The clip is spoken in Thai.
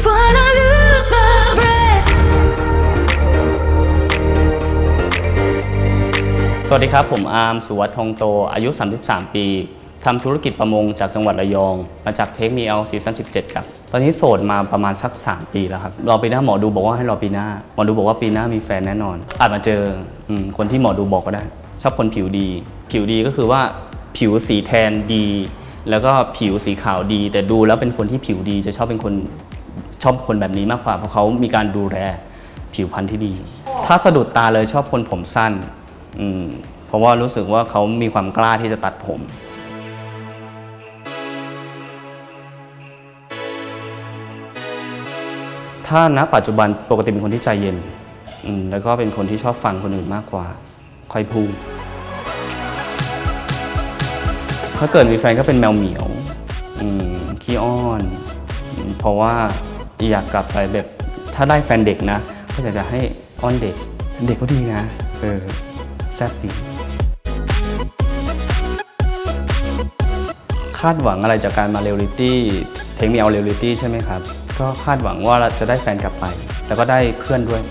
สวัสดีครับ ผมอาร์มสุวัสดิ์ทองโต อายุ 33 ปีทำธุรกิจประมงจากจังหวัดระยอง มาจากเทคมีเอลซีซั่น17 ครับ ตอนนี้โสดมาประมาณสัก 3 ปีแล้วครับ รอปีหน้าหมอดูบอกว่าให้รอปีหน้า หมอดูบอกว่าปีหน้ามีแฟนแน่นอน อาจมาเจออคนที่หมอดูบอกก็ได้ ชอบคนผิวดี ผิวดีก็คือว่าผิวสีแทนดี แล้วก็ผิวสีขาวดี แต่ดูแล้วเป็นคนที่ผิวดีจะชอบเป็นคน ชอบคนแบบนี้มากกว่าเพราะเขามีการดูแลผิวพรรณที่ดี ถ้าสะดุดตาเลยชอบคนผมสั้นอืมเพราะว่ารู้สึกว่าเขามีความกล้าที่จะตัดผมถ้าณปัจจุบันปกติเป็นคนที่ใจเย็นอืมแล้วก็เป็นคนที่ชอบฟังคนอื่นมากกว่า ค่อยพูด ถ้าเกิดมีแฟนก็เป็นแมวเหมียวอืมขี้อ้อนอืมเพราะว่า อยากกลับไปแบบถ้าได้แฟนเด็กนะ ก็จะจะให้อ้อนเด็ก เด็กก็ดีนะเออแซ่บดีคาดหวังอะไรจากการมาเรียลลิตี้เทคมีเอาเรียลลิตี้ใช่ไหมครับ ก็คาดหวังว่าเราจะได้แฟนกลับไป แล้วก็ได้เพื่อนด้วย